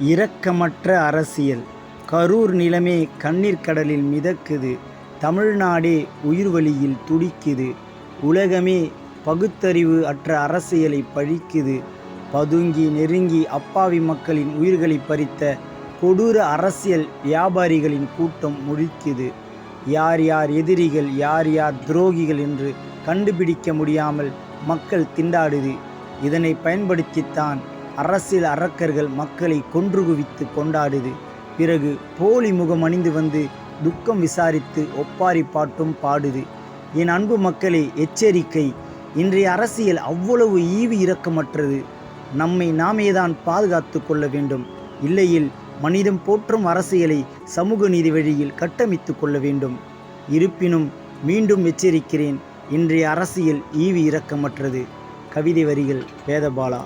இரக்கமற்ற அரசியல். கரூர் நிலமே கண்ணீர் கடலில் மிதக்குது. தமிழ்நாடே உயிர்வலியில் துடிக்குது. உலகமே பகுத்தறிவு அற்ற அரசியலை பழிக்குது. பதுங்கி நெருங்கி அப்பாவி மக்களின் உயிர்களை பறித்த கொடூர அரசியல் வியாபாரிகளின் கூட்டம் முழிக்குது. யார் யார் எதிரிகள் யார் யார் துரோகிகள் என்று கண்டுபிடிக்க முடியாமல் மக்கள் திண்டாடுது. இதனை பயன்படுத்தித்தான் அரசியல் அரக்கர்கள் மக்களை கொன்று குவித்து கொண்டாடுது பிறகு போலி முகம் அணிந்து வந்து துக்கம் விசாரித்து ஒப்பாரி பாட்டும் பாடுது என் அன்பு மக்களே எச்சரிக்கை. இன்றைய அரசியல் அவ்வளவு ஈவு இரக்கமற்றது. நம்மை நாமேதான் பாதுகாத்து கொள்ள வேண்டும். இல்லையில் மனிதம் போற்றும் அரசியலை சமூக நீதி வழியில் கட்டமைத்து கொள்ள வேண்டும். இருப்பினும் மீண்டும் எச்சரிக்கிறேன் இன்றைய அரசியல் ஈவி இரக்கமற்றது. கவிதை வரிகள் வேதபாலா.